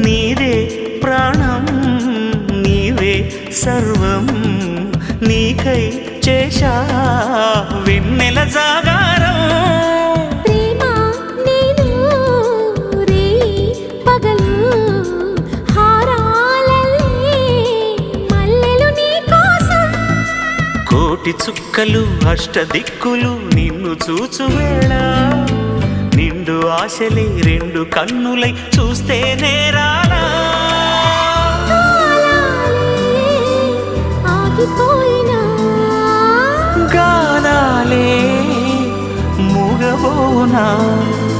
నీదే ప్రాణం నీవే సర్వం నీకై చేశా వెన్నెల జాగారం. కోటి చుక్కలు అష్టదిక్కులు నిన్ను చూచు వేళ. నిండు ఆశలే రెండు కన్నులై చూస్తే time